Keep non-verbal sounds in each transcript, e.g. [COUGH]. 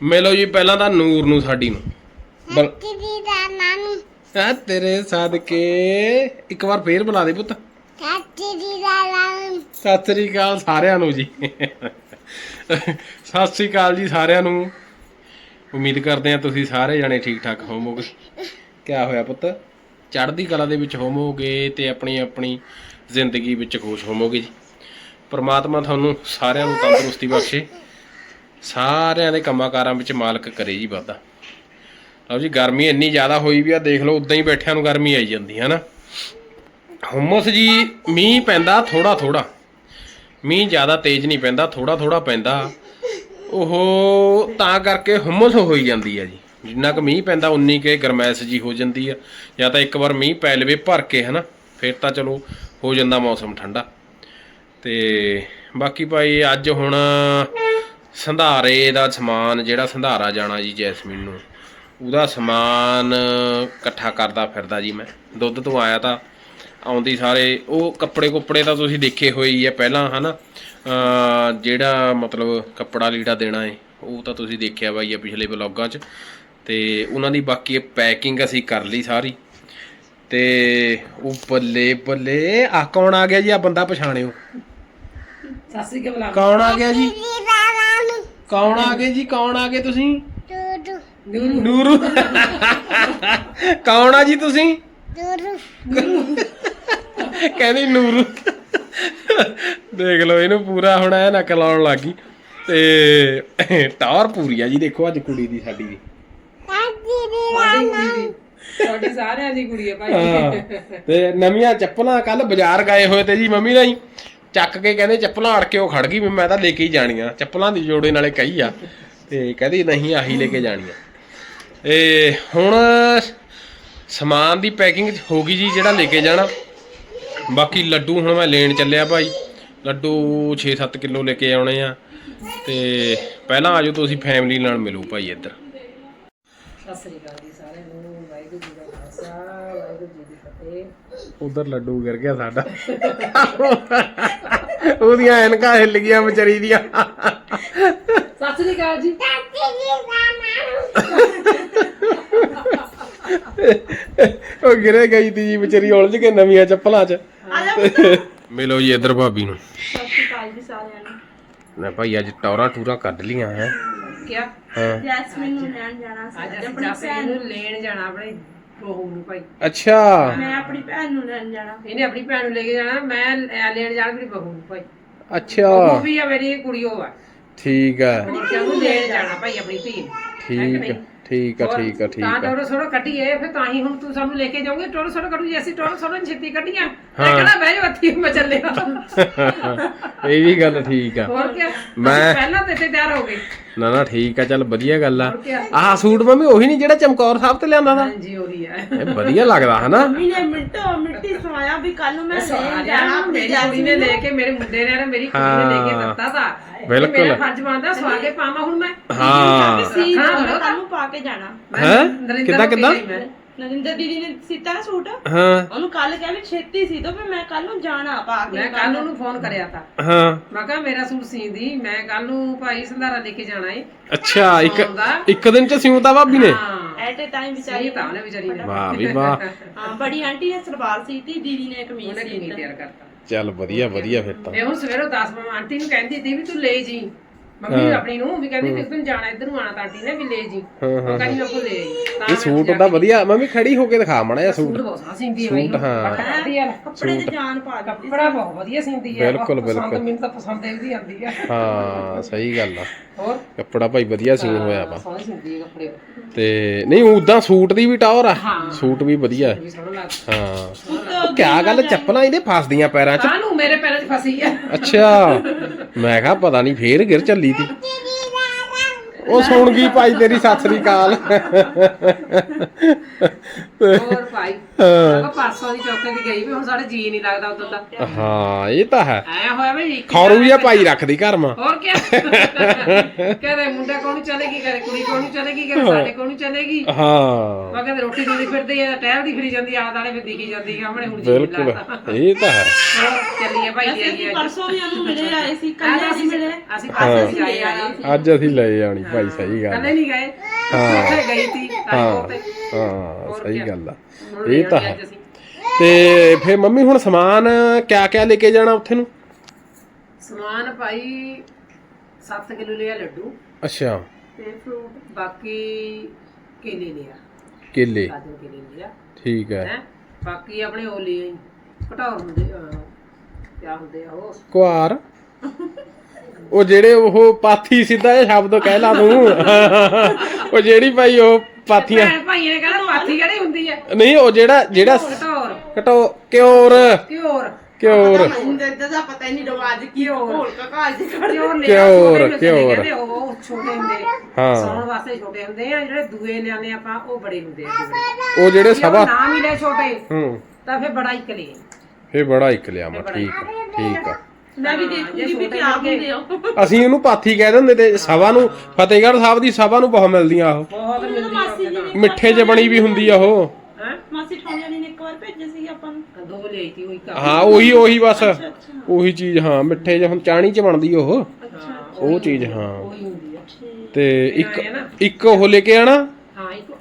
ਮਿਲੋ ਜੀ ਪਹਿਲਾਂ ਤਾਂ ਨੂਰ ਨੂੰ ਸਾਡੀ ਨੂੰ। ਬਲ ਚਾਚੀ ਦਾ ਨਾਨੂ ਆ ਤੇਰੇ ਸਦਕੇ। ਇੱਕ ਵਾਰ ਫੇਰ ਬੁਲਾ ਦੇ ਪੁੱਤ। ਚਾਚੀ ਦੀ ਦਾ ਨਾਨੂ ਸਤਿ ਸ੍ਰੀ ਅਕਾਲ ਸਾਰਿਆਂ ਨੂੰ ਜੀ। ਸਤਿ ਸ੍ਰੀ ਅਕਾਲ ਜੀ ਸਾਰਿਆਂ ਨੂੰ। ਉਮੀਦ ਕਰਦੇ ਹਾਂ ਤੁਸੀਂ ਸਾਰੇ ਜਣੇ ਠੀਕ ਠਾਕ ਹੋਵੋਗੇ। ਕਿਆ ਹੋਇਆ ਪੁੱਤ? ਚੜ੍ਹਦੀ ਕਲਾ ਦੇ ਵਿੱਚ ਹੋਵੋਗੇ ਤੇ ਆਪਣੀ ਆਪਣੀ ਜ਼ਿੰਦਗੀ ਵਿੱਚ ਖੁਸ਼ ਹੋਵੋਗੇ ਜੀ। ਪ੍ਰਮਾਤਮਾ ਤੁਹਾਨੂੰ ਸਾਰਿਆਂ ਨੂੰ ਤੰਦਰੁਸਤੀ ਬਖਸ਼ੇ। ਸਾਰਿਆਂ ਦੇ ਕੰਮਾਂ ਕਾਰਾਂ ਵਿੱਚ ਮਾਲਕ ਕਰੇ ਜੀ ਵਾਧਾ। ਲਓ ਜੀ, ਗਰਮੀ ਇੰਨੀ ਜ਼ਿਆਦਾ ਹੋਈ ਵੀ ਆ, ਦੇਖ ਲਓ, ਉਦਾਂ ਹੀ ਬੈਠਿਆਂ ਨੂੰ ਗਰਮੀ ਆਈ ਜਾਂਦੀ ਹੈ ਨਾ। ਹੁਮਸ ਜੀ, ਮੀਂਹ ਪੈਂਦਾ ਥੋੜਾ ਥੋੜਾ ਮੀਂਹ ਜ਼ਿਆਦਾ ਤੇਜ਼ ਨਹੀਂ ਪੈਂਦਾ ਥੋੜਾ ਥੋੜਾ ਪੈਂਦਾ। ਉਹ ਤਾਂ ਕਰਕੇ ਹੁਮਸ ਹੋਈ ਜਾਂਦੀ ਹੈ ਜੀ। ਜਿੰਨਾ ਕੁ ਮੀਂਹ ਪੈਂਦਾ, ਉਨੀ ਕੇ ਗਰਮੈਸ਼ ਜੀ ਹੋ ਜਾਂਦੀ ਆ ਜਾਂ ਤਾਂ ਇੱਕ ਵਾਰ ਮੀਂਹ ਪੈ ਲਵੇ ਭਰ ਕੇ ਹਨਾ ਫਿਰ ਤਾਂ ਚਲੋ, ਹੋ ਜਾਂਦਾ ਮੌਸਮ ਠੰਡਾ। ਤੇ ਬਾਕੀ ਭਾਈ, ਅੱਜ ਹੁਣ ਸੰਧਾਰੇ ਦਾ ਸਮਾਨ ਜਿਹੜਾ ਸੰਧਾਰਾ ਜਾਣਾ ਜੀ ਜੈਸਮੀਨ ਨੂੰ ਉਹਦਾ ਸਮਾਨ ਇਕੱਠਾ ਕਰਦਾ ਫਿਰਦਾ ਜੀ ਮੈਂ। ਦੁੱਧ ਤੋਂ ਆਇਆ ਤਾਂ ਆਉਂਦੀ ਸਾਰੇ ਉਹ ਕੱਪੜੇ ਕੁੱਪੜੇ ਤਾਂ ਤੁਸੀਂ ਦੇਖੇ ਹੋਏ ਹੀ ਆ ਪਹਿਲਾਂ ਹਨਾ? ਜਿਹੜਾ ਮਤਲਬ ਕੱਪੜਾ ਲੀੜਾ ਦੇਣਾ ਹੈ ਉਹ ਤਾਂ ਤੁਸੀਂ ਦੇਖਿਆ ਬਾਈ ਆ ਪਿਛਲੇ ਵਲੌਗਾਂ 'ਚ। ਤੇ ਉਹਨਾਂ ਦੀ ਬਾਕੀ ਪੈਕਿੰਗ ਅਸੀਂ ਕਰ ਲਈ ਸਾਰੀ। ਤੇ ਉਹ ਬੱਲੇ ਬੱਲੇ ਆ ਕੌਣ ਆ ਗਿਆ ਜੀ ਆ ਬੰਦਾ ਪਛਾਣਿਓ? ਸਤਿ ਸ੍ਰੀ ਅਕਾਲ ਕੌਣ ਆ ਗਿਆ ਜੀ? ਕੌਣ ਆ ਗਏ ਜੀ? ਕੌਣ ਆ ਗਏ ਤੁਸੀਂ? ਦੂਦੂ ਨੂਰੂ। ਨੂਰੂ। ਕੌਣ ਆ ਜੀ ਤੁਸੀਂ? ਦੂਦੂ ਕਹਿੰਦੀ ਨੂਰੂ। ਦੇਖ ਲਓ ਇਹਨੂੰ ਪੂਰਾ ਹੁਣ ਐ ਨਕਲ ਲਾਉਣ ਲੱਗੀ ਤੇ ਟਾਵਰ ਪੂਰੀ ਆ ਜੀ ਦੇਖੋ ਅੱਜ ਕੁੜੀ ਦੀ ਸਾਡੀ ਦੀ ਚਾਚੀ ਦੀ ਦਾ ਸਾਡੀ ਕੁੜੀ ਨਾਨੂ ਦੀ। ਤੁਹਾਡੀ ਸਾਰਿਆਂ ਦੀ ਕੁੜੀ ਹੈ ਭਾਈ। ਹਾਂ ਤੇ ਨਵੀਆਂ ਚੱਪਲਾਂ ਕੱਲ ਬਾਜ਼ਾਰ ਗਏ ਹੋਏ ਤੇ ਜੀ ਮੰਮੀ ਨਾਲ ਹੀ ਚੱਕ ਕੇ ਕਹਿੰਦੇ ਚੱਪਲਾਂ ਅੜ ਕੇ ਉਹ ਖੜ ਗਈ ਵੀ ਮੈਂ ਤਾਂ ਲੈ ਕੇ ਹੀ ਜਾਣੀਆਂ। ਚੱਪਲਾਂ ਦੀ ਜੋੜੇ ਨਾਲੇ ਕਹੀ ਆ। ਤੇ ਕਹਿੰਦੀ ਨਹੀਂ, ਆਹੀ ਲੈ ਕੇ ਜਾਣੀਆਂ। ਇਹ ਹੁਣ ਸਮਾਨ ਦੀ ਪੈਕਿੰਗ ਹੋ ਗਈ ਜੀ ਜਿਹੜਾ ਲੈ ਕੇ ਜਾਣਾ। ਬਾਕੀ ਲੱਡੂ ਹੁਣ ਮੈਂ ਲੈਣ ਚੱਲਿਆ ਭਾਈ। ਲੱਡੂ 6-7 ਕਿਲੋ ਲੈ ਕੇ ਆਉਣੇ ਆ। ਤੇ ਪਹਿਲਾਂ ਆਜੋ ਤੁਸੀਂ ਫੈਮਿਲੀ ਨਾਲ ਮਿਲੋ ਭਾਈ ਇੱਧਰ। ਸਤਿ ਸ੍ਰੀ ਅਕਾਲ ਜੀ ਸਾਰਿਆਂ ਨੂੰ। ਵਾਹਿਗੁਰੂ ਜੀ ਦਾ ਖਾਲਸਾ, ਵਾਹਿਗੁਰੂ ਜੀ ਦੀ ਫਤਿਹ। ਉਧਰ ਲੱਡੂ ਗਿਰ ਗਿਆ ਸਾਡਾ। ਉਹਦੀਆਂ ਐਨਕਾਂ ਹਿੱਲ ਗਈਆਂ ਵਿਚਾਰੀ ਦੀਆਂ। ਸਤਿ ਸ੍ਰੀ ਅਕਾਲ ਜੀ। ਦੀ ਦਾ ਉਹ ਗਿਰੇ ਗਈ ਤੀ ਜੀ ਵਿਚਾਰੀ ਉਲਝ ਕੇ ਨਵੀਆਂ ਚੱਪਲਾਂ 'ਚ। ਮਿਲੋ ਜੀ ਇੱਧਰ ਭਾਬੀ ਨੂੰ। ਸਤਿ ਸ਼੍ਰੀ ਅਕਾਲ ਜੀ ਸਾਰਿਆਂ ਨੂੰ। ਮੈਂ ਭਾਈ ਅੱਜ ਟੌਰਾਂ ਟੂਰਾਂ ਕੱਢ ਲੀਆਂ ਹੈ। ਕਿਆ? ਹਾਂ। ਜੈਸਮੀਨ ਨੂੰ ਲੈਣ ਜਾਣਾ ਅੱਜ ਸੀ ਆਪਣੀ ਭੈਣ ਨੂੰ। ਲੈਣ ਜਾਣਾ ਆਪਣੇ। ਬਹੂ ਨੂੰ ਭਾਈ। ਅੱਛਾ। ਮੈਂ ਆਪਣੀ ਭੈਣ ਨੂੰ ਲੈਣ ਜਾਣਾ। ਇਹਨੇ ਆਪਣੀ ਭੈਣ ਨੂੰ ਲੈ ਕੇ ਜਾਣਾ। ਮੈਂ ਲੈ- ਲੈਣ ਜਾਣਾ ਮੇਰੀ ਬਹੂ ਨੂੰ ਭਾਈ। ਅੱਛਾ। ਬਹੂ ਵੀ ਆ ਮੇਰੀ ਕੁੜੀ ਉਹ ਆ। ਠੀਕ ਆ। ਹੋਰ ਕਿਆ ਉਹਨੂੰ ਲੈਣ ਜਾਣਾ ਭਾਈ ਆਪਣੀ ਧੀ ਨੂੰ। ਹੈ ਕਿ ਠੀਕ ਨਹੀਂ? ਆ ਠੀਕ ਆ ਠੀਕ ਆ ਠੀਕ ਤਾਂ ਆ। ਟੋਰੋ ਸੋੜੋ ਕੱਢੀਏ ਫਿਰ ਤਾਂ ਹੀ ਹੁਣ ਤੂੰ ਸਾਨੂੰ ਲੈ ਕੇ ਜਾਓਗੇ ਟੋਰੋ ਸੋੜੋ ਕੱਢੂ ਅਸੀਂ ਟੋਰੋ ਸੋੜੋ ਛੇਤੀ ਕੱਢੀਆਂ। ਮੈਂ ਹਾਂ। ਕਿਹੜਾ ਬਹਿ ਜਾ ਇੱਥੇ ਮੈਂ ਚੱਲਿਆ। ਇਹ ਵੀ ਗੱਲ ਠੀਕ ਆ। ਹੋਰ ਕੀ ਮੈਂ- ਪਹਿਲਾਂ ਤੇ ਇੱਥੇ ਤਿਆਰ ਹੋ ਗਏ। ਨਾ ਨਾ ਠੀਕ ਆ ਚੱਲ ਵਧੀਆ ਗੱਲ ਆ। ਹੋਰ? ਆਹ ਸੂਟ ਮੰਮੀ ਉਹੀ ਨਹੀਂ ਜਿਹੜਾ ਚਮਕੌਰ ਸਾਹਿਬ ਤੇ ਲਿਆਂਦਾ ਦਾ ਹਾਂਜੀ ਉਹੀ ਹੈ ਇਹ ਵਧੀਆ ਲੱਗਦਾ ਹਨਾ? ਮਹੀਨੇ ਮਿੰਟੋ ਮਿੰਟੀ ਸਵਾਇਆ ਵੀ ਕੱਲ ਨੂੰ ਮੈਂ ਲੈਣ ਸਾਰਿਆਂ ਜਾਣਾ ਨੂੰ ਮੇਰੀ ਕੁੜੀ ਨੇ। ਲੈ ਕੇ ਮੇਰੇ ਮੁੰਡੇ ਨੇ ਨਾ ਮੇਰੀ ਕੁੜੀ ਨੇ ਲੈ ਕੇ ਹਾਂ। ਦਿੱਤਾ ਤਾਂ। ਬਿਲਕੁਲ। ਮੇਰਾ ਫਰਜ਼ ਬਣਦਾ ਸਵਾ ਕੇ ਪਾਵਾਂ ਹੁਣ ਮੈਂ। ਹਾਂ। ਸੀ ਹਾਂ, ਕੱਲ ਨੂੰ ਪਾ ਕੇ ਜਾਣਾ। ਹੈਂ? ਨਰਿੰਦਰ ਕਿੱਦਾਂ- ਨੂੰ ਕਿੱਦਾਂ? ਨਰਿੰਦਰ ਦੀਦੀ ਨੇ ਸੀਤਾ ਨਾ ਸੂਟ? ਹਾਂ। ਉਹਨੂੰ ਕੱਲ ਕਿਹਾ ਵੀ ਛੇਤੀ ਸੀ ਦੋ ਫਿਰ ਮੈਂ ਕੱਲ ਨੂੰ ਜਾਣਾ ਪਾ ਕੇ ਮੈਂ ਕੱਲ ਉਹਨੂੰ ਫੋਨ ਕਰਿਆ ਤਾਂ। ਹਾਂ। ਮੈਂ ਕਿਹਾ ਮੇਰਾ ਸੂਟ ਸੀਂਦੀ ਮੈਂ ਕੱਲ ਨੂੰ ਭਾਈ ਸੰਧਾਰਾ ਲੈ ਕੇ ਜਾਣਾ ਏ। ਅੱਛਾ ਇੱਕ। ਇੱਕ ਦਿਨ ਚ ਸਿਉਂਤਾ ਭਾਬੀ ਨੇ? ਹਾਂ। ਐਟ ਅ ਟਾਈਮ ਵਿਚਾਰੀ ਤਾਂ ਉਹਨੇ ਵਿਚਾਰੀ ਨੇ। ਵਾਹ ਵੀ ਵਾਹ। ਹਾਂ ਬੜੀ ਆਂਟੀ ਨੇ ਸਲਵਾਰ ਸੀਤੀ ਦੀਦੀ ਨੇ ਕਮੀਜ਼ ਉਹਨੇ ਕਿੰਨੀ ਸੀਤਾ। ਤਿਆਰ ਕਰਤਾ। ਚੱਲ ਵਧੀਆ ਵਧੀਆ ਫਿਰ ਤਾਂ। ਇਹ ਹੁਣ ਸਵੇਰੋਂ 10 ਵਜੇ ਆਂਟੀ ਨੂੰ ਕਹਿੰਦੀ ਸੀ ਵੀ ਤੂੰ ਲੈ ਜੀ। ਮੰਮੀ ਆਪਣੀ ਨੂੰ ਵੀ ਕਹਿੰਦੀ ਕਿਸ ਦਿਨ ਜਾਣਾ ਇੱਧਰ ਨੂੰ ਆਣਾ ਤਾਂ ਆਂਟੀ ਨੇ ਵੀ ਲੈ ਜੀ। ਹਾਂ, ਉਹ ਕਹਿੰਦੀ ਮੈਂ ਕੋ ਲੈ ਇਹ ਸੂਟ ਉਹਦਾ ਵਧੀਆ ਮੰਮੀ ਖੜੀ ਹੋ ਕੇ ਦਿਖਾ ਮੜਾ ਜਿਹਾ ਸੂਟ। ਸੂਟ ਬਹੁਤ ਸੋਹਣਾ ਸਿੰਦੀ ਹੈ ਬਈ ਸੂਟ, ਹਾਂ। ਵਧੀਆ ਨਾ। ਕੱਪੜੇ ਤੇ ਜਾਨ ਪਾ ਦਿੱਤੀ ਕੱਪੜਾ ਬਹੁਤ ਵਧੀਆ ਸਿੰਦੀ ਹੈ ਬਿਲਕੁਲ, ਪਸੰਦ ਬਿਲਕੁਲ। ਮੈਨੂੰ ਤਾਂ ਪਸੰਦ ਇਹਦੀ ਆਉਂਦੀ ਹੈ ਹਾਂ ਸਹੀ ਗੱਲ ਆ। ਹੋਰ? ਕੱਪੜਾ ਭਾਈ ਵਧੀਆ ਸੀ ਹੋਇਆ ਵਾ। ਸੋਹਣੀ ਸਿੰਦੀ ਹੈ ਕੱਪੜੇ। ਤੇ ਨਹੀਂ ਉਦਾਂ ਸੂਟ ਦੀ ਵੀ ਟਾਵਰ ਆ। ਸੂਟ ਵੀ ਵਧੀਆ। ਹਾਂ। ਕਿਆ ਗੱਲ ਚੱਪਲਾਂ ਇਹਦੇ ਫਸਦੀਆਂ ਪੈਰਾਂ 'ਚ? ਕਾਹਨੂੰ ਮੇਰੇ ਪੈਰਾਂ 'ਚ ਫਸੀ ਹੈ ਅੱਛਾ। ਮੈਂ ਕਿਹਾ ਪਤਾ ਨਹੀਂ ਫੇਰ ਗਿਰ ਚੱਲੀ ਤੀ। ਉਹ ਸੁਣ ਗਈ ਭਾਈ ਤੇਰੀ ਸਤਿ ਸ੍ਰੀ ਅਕਾਲ। ਹੋਰ ਭਾਈ ਹਾਂ। ਦੀ ਚੌਥੇ ਦੀ ਗਈ ਵੀ ਹੁਣ ਸਾਡੇ ਜੀ ਨਹੀਂ ਲੱਗਦਾ ਉਦੋਂ ਦਾ। ਹਾਂ ਇਹ ਤਾਂ ਹੈ। ਆਇਆ ਹੋਇਆ ਵੀ ਖੌਰੂ ਜਿਹਾ ਭਾਈ ਰੱਖਦੀ ਘਰ ਮਾਂ। ਹੋਰ ਕੀ ਕਹਦੇ ਮੁੰਡਾ ਕੋਣ ਚਲੇਗੀ ਕਹਦੇ ਕੁੜੀ ਕੋਣ ਨੂੰ ਚਲੇਗੀ ਕਹਦੇ ਸਾਡੇ ਕੋਣ ਨੂੰ ਚਲੇਗੀ? ਹਾਂ। ਮੈਂ ਕਹਿੰਦੇ ਰੋਟੀ ਦਿੰਦੀ ਫਿਰਦੀ ਆ ਟਹਿਲਦੀ ਫਿਰੀ ਜਾਂਦੀ ਆ ਆਲੇ ਵੀ ਦਿਖੀ ਜਾਂਦੀ ਆ ਆਪਣੇ ਹੁਣ ਜੀ ਨਹੀਂ ਬਿਲਕੁਲ ਲੱਗਦਾ। ਇਹ ਤਾਂ ਹੈ। ਹੋਰ ਚੱਲੀਏ ਭਾਈ ਜੀ ਅਸੀਂ ਆਈਏ ਪਰਸੋਂ ਵੀ ਉਹਨੂੰ ਮਿਲੇ ਆਏ ਸੀ ਅੱਜ ਕੱਲ ਅਸੀਂ ਅਸੀਂ ਮਿਲੇ। ਅਸੀਂ ਪਰਸੋਂ ਅਸੀਂ ਆਏ ਆਏ ਅੱਜ ਅਸੀਂ ਲੈ ਆਣੀ ਭਾਈ ਸਹੀ ਗੱਲ ਕੱਲੇ ਨਹੀਂ ਗਏ। ਹਾਂ। ਉੱਥੇ ਗਈ ਸੀ ਹਾਂ ਹਾਂ ਸਹੀ? ਗੱਲ ਆ। ਇਹ ਤਾਂ ਹੈ। ਤੇ ਫੇ ਮੰਮੀ ਹੁਣ ਸਮਾਨ ਕਿਆ ਕਿਆ ਲੈ ਕੇ ਜਾਣਾ ਉੱਥੇ ਨੂੰ? ਸਮਾਨ ਭਾਈ 7 ਕਿਲੋ ਲਿਆ ਲੱਡੂ। ਅੱਛਾ। ਤੇ ਫਰੂਟ ਬਾਕੀ ਕੇਲੇ ਲਿਆ। ਕੇਲੇ। ਕਾਜੂ ਕੇਲੇ ਲਿਆ। ਠੀਕ ਹੈ। ਬਾਕੀ ਆਪਣੇ ਉਹ ਲੈ ਆਈ ਘਟਾਉਰ ਹੁੰਦੇ ਅਹ, ਕਿਆ ਹੁੰਦੇ ਆ ਉਹ? ਕੁਆਰ। [LAUGHS] ਉਹ ਜਿਹੜੇ ਉਹ ਪਾਥੀ ਸਿੱਧਾ ਇਹ ਸ਼ਬਦ ਕਹਿ ਲਾ ਤੂੰ। [LAUGHS] ਉਹ ਜਿਹੜੀ ਭਾਈ ਉਹ ਪਾਥੀਆਂ ਭੈਣ ਭਾਈਆਂ ਨੇ ਕਹਿੰਦਾ ਪਾਥੀ ਕਿਹੜੀ ਹੁੰਦੀ ਹੈ ਨਹੀਂ ਉਹ ਜਿਹੜਾ ਜਿਹੜਾ ਕਟੋ ਕਿਉਰ ਕਿਉਰ ਕਿਉਰ ਇੰਦਰ ਦਾ ਪਤਾ ਹੀ ਨਹੀਂ ਰਵਾਜ ਕੀ ਹੋਲ ਕਾ ਕਾਜ ਕਰ ਕਿਉਰ ਲਿਆ ਘਿਓਰ, ਛੋਟੇ ਹੁੰਦੇ ਘਿਓਰ। ਕਹਿੰਦੇ ਉਹ ਛੋਟੇ ਹੁੰਦੇ। ਹਾਂ। ਸੌਣ ਵਾਸਤੇ ਛੋਟੇ ਹੁੰਦੇ ਆ ਜਿਹੜੇ ਦੂਏ ਲਿਆਨੇ ਆਪਾਂ ਉਹ ਬੜੇ ਹੁੰਦੇ ਆ। ਦੂਏ। ਉਹ ਜਿਹੜੇ ਜੇ ਉਹ ਸਭਾ ਨਾ ਮਿਲੇ ਛੋਟੇ ਹੂੰ। ਤਾਂ ਫਿਰ ਬੜਾ ਇੱਕ ਲਈ ਇਹ ਬੜਾ ਇੱਕ ਲਿਆ ਮੈਂ ਠੀਕ ਆ, ਠੀਕ ਆ। ਮੈਂ ਵੀ ਦੇਖੂਗੀ ਵੀ ਕੀ ਹੁੰਦੇ ਹੋ ਅਸੀਂ ਉਹਨੂੰ ਪਾਥੀ ਕਹਿ ਦਿੰਦੇ ਤੇ ਸਭਾ ਨੂੰ ਫਤਿਹਗੜ੍ਹ ਸਾਹਿਬ ਦੀ ਸਭਾ ਨੂੰ ਬਹੁਤ ਮਿਲਦੀਆਂ ਉਹ। ਬਹੁਤ ਮਿਲਦੀ ਮਾਸੀ ਜੀ ਨੇ ਮਿੱਠੇ 'ਚ ਬਣੀ ਵੀ ਹੁੰਦੀ ਆ ਉਹ। ਹੈ? ਮਾਸੀ ਠਾਣੇ ਵਾਲੀ ਨੇ ਇੱਕ ਵਾਰ ਭੇਜੇ ਸੀ ਆਪਾਂ ਨੂੰ। ਦੋ ਲਈ ਤੀ ਉਹ ਹਾਂ ਉਹੀ ਉਹੀ ਬਸ। ਉਹੀ ਚੀਜ਼ ਹਾਂ ਮਿੱਠੇ 'ਚ ਹੁਣ ਚਾਣੀ 'ਚ ਬਣਦੀ ਉਹ। ਉਹ ਚੀਜ਼ ਹਾਂ। ਉਹੀ ਹੁੰਦੀ ਆ। ਤੇ ਇੱਕ। ਇੱਕ ਉਹ ਲੈ ਕੇ ਆਣਾ।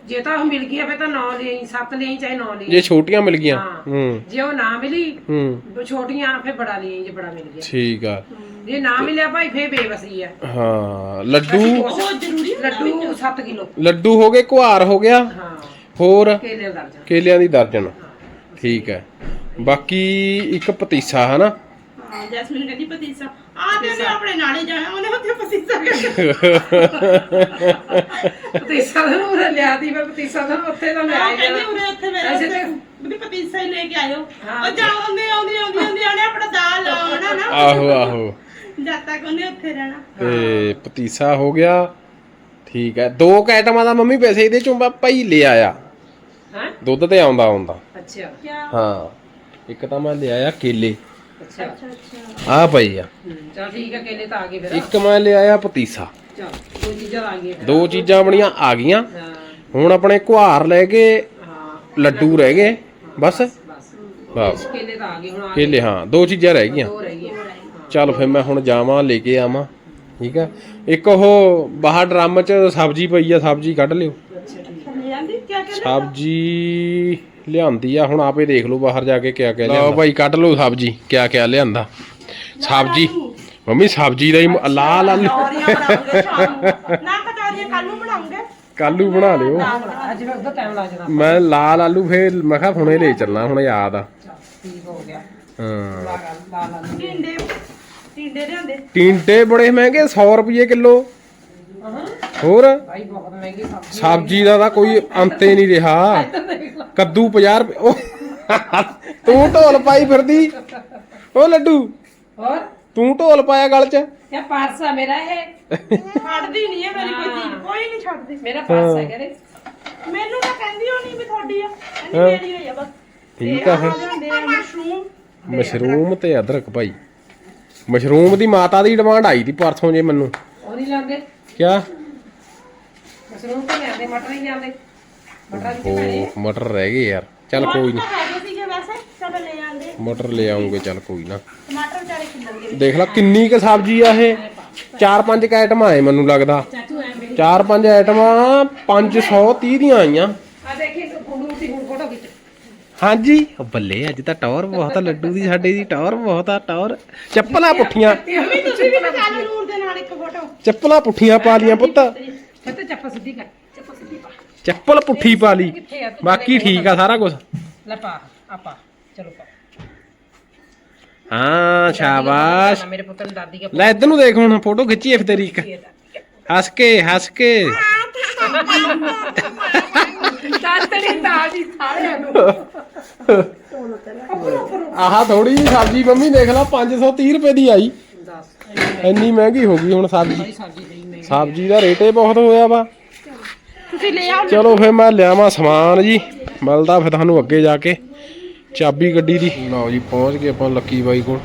ਜੇ ਤਾਂ ਉਹ ਮਿਲ ਗਈ ਫਿਰ ਤਾਂ 9 ਲਈ 7 ਲਈ ਚਾਹੇ 9 ਲਈ ਜੇ ਛੋਟੀਆਂ ਮਿਲ ਗਈਆਂ ਹਾਂ। ਜੇ ਉਹ ਨਾ ਮਿਲੀ ਹੂੰ। ਛੋਟੀਆਂ ਫਿਰ ਬੜਾ ਲਈ ਜੇ ਬੜਾ ਮਿਲ ਗਿਆ। ਠੀਕ ਆ। ਜੇ ਨਾ ਮਿਲਿਆ ਭਾਈ ਫੇਰ ਬੇਵਸੀ ਆ। ਹਾਂ ਲੱਡੂ ਉਹ ਜ਼ਰੂਰੀ ਹੁੰਦਾ ਲੱਡੂ 7 ਕਿਲੋ। ਲੱਡੂ ਹੋ ਗਏ ਕੁਹਾਰ ਹੋ ਗਿਆ। ਹਾਂ। ਹੋਰ? ਕੇਲੇ ਦਾ ਦਰਜਨ। ਕੇਲਿਆਂ ਦੀ ਦਰਜਨ। ਠੀਕ ਹੈ। ਬਾਕੀ ਇੱਕ ਪਤੀਸਾ ਹਨਾ? ਹਾਂ ਜੈਸਮੀਨ ਕਹਿੰਦੀ ਪਤੀਸਾ। ਆ ਤੇ ਉਹਨੇ ਆਪਣੇ ਨਾਲ ਹੀ ਜਾਣਾ ਉਹਨੇ ਉੱਥੇ ਪਤੀਸਾ ਕਰ ਪਤੀਸਾ ਦਾ ਉਹ ਲਿਆ ਦੀ ਮੈਂ ਪਤੀਸਾ ਦਾ ਉੱਥੇ ਤਾਂ ਮੈਂ ਉਹ ਆਈ ਕਹਿੰਦੀ ਉਰੇ ਉੱਥੇ ਮੇਰੇ ਐਸੇ ਉੱਤੇ ਵੀ ਪਤੀਸਾ ਹੀ ਲੈ ਕੇ ਆਇਓ। ਹਾਂ। ਉਹ ਜਾਉਂਦੇ ਆਉਂਦੀ ਆਉਂਦੀ ਆਉਂਦੀ ਉਹਨੇ ਆਪਣਾ ਦਾਲ ਲਾਉਣਾ ਨਾ। ਆਹੋ ਆਹੋ। ਜਦ ਤੱਕ ਉਹਨੇ ਉੱਥੇ ਰਹਿਣਾ। ਤੇ ਪਤੀਸਾ ਹੋ ਗਿਆ। ਠੀਕ ਹੈ। ਦੋ ਕੁ ਆਈਟਮਾਂ ਦਾ ਮੰਮੀ ਵੈਸੇ ਇਹਦੇ ਚੋਂ ਆਪਾਂ ਹੀ ਲੈ ਆਇਆ। ਹਾਂ? ਦੁੱਧ ਤੇ ਆਉਂਦਾ ਆਉਂਦਾ। ਅੱਛਾ। ਹਾਂ। ਇੱਕ ਤਾਂ ਮੈਂ ਲੈ ਆਇਆ ਕੇਲੇ। ਅੱਛਾ। ਅੱਛਾ ਅੱਛਾ। ਆ ਪਈ ਆ। ਚਲ ਠੀਕ ਹੈ ਕੇਲੇ ਤਾਂ ਆ ਗਏ ਫਿਰ। ਇੱਕ ਮੈਂ ਲੈ ਆਇਆ ਪਤੀਸਾ। ਚਲ ਦੋ ਚੀਜ਼ਾਂ ਆ ਗਈਆਂ ਫਿਰ। ਦੋ ਚੀਜ਼ਾਂ ਆਪਣੀਆਂ ਆ ਗਈਆਂ। ਹਾਂ। ਹੁਣ ਆਪਣੇ ਕੁਹਾਰ ਲੈ ਕੇ ਹਾਂ। ਲੱਡੂ ਰਹਿ ਗਏ। ਬਸ। ਬਸ ਕੇਲੇ ਤਾਂ ਆ ਗਏ ਹੁਣ ਆ ਗਏ। ਕੇਲੇ ਹਾਂ ਦੋ ਚੀਜ਼ਾਂ ਰਹਿ ਗਈਆਂ। ਚੱਲ ਫਿਰ ਮੈਂ ਹੁਣ ਜਾਵਾਂ ਲੈ ਕੇ ਆਵਾਂ। ਠੀਕ ਆ? ਇੱਕ ਉਹ ਬਾਹਰ ਡਰਮ 'ਚ ਸਬਜ਼ੀ ਪਈ ਆ ਸਬਜ਼ੀ ਕੱਢ ਲਿਓ। ਸਬਜ਼ੀ ਲਿਆਂਦੀ ਆ ਹੁਣ ਆਪੇ ਦੇਖ ਲਓ ਬਾਹਰ ਜਾ ਕੇ ਕਿਆ ਕਿਆ ਲਿਆਂਦਾ। ਲਓ ਭਾਈ ਕੱਢ ਲਓ ਸਬਜ਼ੀ ਕਿਆ ਕਿਆ ਲਿਆਂਦਾ। ਸਬਜ਼ੀ ਮੰਮੀ ਸਬਜ਼ੀ ਦਾ ਹੀ ਮ- ਲਾਲ ਆਲੂ। ਕਚੌਰੀਆਂ ਬਣਾਉਂਗੇ ਸ਼ਾਮ ਨੂੰ। ਨਾ ਕਚੌਰੀਆਂ ਕੱਲ ਨੂੰ ਬਣਾਉਂਗੇ। ਕਾਲੂ ਬਣਾ ਲਿਓ। ਅੱਜ ਫਿਰ ਉਹਦਾ ਟਾਈਮ ਲੱਗ ਜਾਣਾ। ਮੈਂ ਲਾਲ ਆਲੂ ਫੇਰ ਮੈਂ ਕਿਹਾ ਹੁਣੇ ਲੈ ਚੱਲਣਾ ਹੁਣ ਯਾਦ ਆ। ਠੀਕ ਹੋ ਗਿਆ। ਹਾਂ। ਲਾ ਲਾ ਲਾ ਲਾ ਟਿੰਡੇ ਟਿੰਡੇ ਲਿਆਂਦੇ? ਟਿੰਡੇ ਬੜੇ ਮਹਿੰਗੇ 100 ਰੁਪਏ ਕਿਲੋ। ਹੋਰ? ਭਾਈ ਬਹੁਤ ਮਹਿੰਗੀ ਸਬਜ਼ੀ। ਸਬਜ਼ੀ ਦਾ ਤਾਂ ਕੋਈ ਅੰਤ ਹੀ ਨਹੀਂ ਰਿਹਾ। ਕੱਦੂ 50 ਰੁਪਏ ਉਹ ਤੂੰ ਢੋਲ ਪਾਈ ਫਿਰਦੀ। ਉਹ ਲੱਡੂ। ਹੋਰ? ਤੂੰ ਢੋਲ ਪਾਇਆ ਗਲ 'ਚ। ਇਹ ਪਰਸ ਆ ਮੇਰਾ ਇਹ। ਛੱਡਦੀ ਨਹੀਂ ਹੈ ਮੇਰੀ ਕੋਈ ਚੀਜ਼। ਕੋਈ ਨਹੀਂ ਛੱਡਦੀ। ਮੇਰਾ ਪਰਸ ਹੈ। ਕਹਿੰਦੇ ਮੈਨੂੰ ਤਾਂ ਕਹਿੰਦੀ ਉਹ ਨਹੀਂ ਵੀ ਤੁਹਾਡੀ ਆ। ਕਹਿੰਦੀ ਹਾਂ। ਮੇਰੀ ਹੋਈ ਆ ਬਸ। ਠੀਕ ਆ ਫਿਰ। ਮਸ਼ਰੂਮ। ਮਸ਼ਰੂਮ ਤੇ ਅਦਰਕ ਭਾਈ ਮਸ਼ਰੂਮ ਦੀ ਮਾਤਾ ਦੀ ਡਿਮਾਂਡ ਆਈ ਸੀ ਪਰਸੋਂ ਜੇ ਮੈਨੂੰ। ਉਹ ਨਹੀਂ ਲਾਉਂਦੇ। ਕਿਆ? ਮਸ਼ਰੂਮ ਤਾਂ ਲਿਆਂਦੇ ਮਟਰ ਨਹੀਂ ਲਿਆਂਦੇ। ਮਟਰ ਰਹਿ ਗਏ ਯਾਰ। ਚੱਲ ਕੋਈ ਨਹੀਂ ਹੈਗੇ ਸੀਗੇ ਵੈਸੇ ਚਲ ਲੈ ਜਾਂਦੇ ਮਟਰ ਲੈ ਆਉਂਗੇ ਚੱਲ ਕੋਈ ਨਾ। ਟਮਾਟਰ ਵਿਚਾਰੇ ਖਿੱਲਣਗੇ ਦੇਖ ਲੈ ਕਿੰਨੀ ਕੁ ਸਬਜ਼ੀ ਆ ਇਹ। ਚਾਰ ਪੰਜ ਕ ਆਈਟਮਾਂ ਆਏ ਮੈਨੂੰ ਲੱਗਦਾ। ਚਾਚੂ ਐ ਮੇਰੀ ਚਾਰ ਪੰਜ ਆਈਟਮਾਂ 530 ਦੀਆਂ ਆਈਆਂ। ਆ ਦੇਖੀ ਕੁੰਡੂ ਦੀ ਹੁਣ ਫੋਟੋ ਖਿੱਚ। ਹਾਂਜੀ। ਉਹ ਬੱਲੇ ਅੱਜ ਤਾਂ ਟੌਰ ਬਹੁਤ ਆ ਲੱਡੂ ਦੀ ਸਾਡੇ ਦੀ ਟੌਰ ਬਹੁਤ ਆ ਟੌਰ। ਚੱਪਲਾਂ ਪੁੱਠੀਆਂ। ਮੰਮੀ ਤੁਸੀਂ ਵੀ ਖਿਚਾ ਲਓ ਨੂਰ ਦੇ ਨਾਲ ਇੱਕ ਫੋਟੋ। ਚੱਪਲਾਂ ਪੁੱਠੀਆਂ ਪਾ ਲੀਆਂ ਪੁੱਤ। ਫੱਤੇ ਚੱਪਲ ਸਿੱਧੀ ਕਰ। ਚੱਪਲ ਪੁੱਠੀ ਪਾ ਲਈ। ਕਿੱਥੇ ਆ ਤੂੰ? ਬਾਕੀ ਠੀਕ ਆ ਸਾਰਾ ਕੁਝ ਲੈ ਪਾ ਆਪਾ ਚਲੋ ਪਾ। ਹਾਂ ਸ਼ਾਬਾਸ਼। ਮੇਰੇ ਪੁੱਤ ਨੂੰ ਦਾਦੀ ਕੇ ਲੈ ਇੱਧਰ ਨੂੰ ਦੇਖ ਹੁਣ ਫੋਟੋ ਖਿੱਚੀ ਐ ਤੇਰੀ ਇੱਕ। ਹੱਸ ਕੇ ਹੱਸ ਕੇ। ਦਾਤੜੀ ਦਾਦੀ ਸਾਰਿਆਂ ਨੂੰ। ਆਹ ਥੋੜੀ ਜਿਹੀ ਸਬਜ਼ੀ ਮੰਮੀ ਦੇਖ ਲਾ 530 ਰੁਪਏ ਦੀ ਆਈ। ਦੱਸ। ਇੰਨੀ ਮਹਿੰਗੀ ਹੋ ਗਈ ਹੁਣ ਸਬਜ਼ੀ। ਸਬਜ਼ੀ ਦਾ ਰੇਟ ਬਹੁਤ ਹੋਇਆ ਵਾ। ਤੁਸੀਂ ਲੈ ਆਓ ਚਲੋ ਫਿਰ ਮੈਂ ਲਿਆਵਾਂ ਸਮਾਨ ਜੀ। ਮਿਲਦਾ ਫਿਰ ਤੁਹਾਨੂੰ ਅੱਗੇ ਜਾ ਕੇ ਚਾਬੀ ਗੱਡੀ ਦੀ। ਲਓ ਜੀ ਪਹੁੰਚ ਗਏ ਆਪਾਂ ਲੱਕੀ ਬਾਈ ਕੋਲ।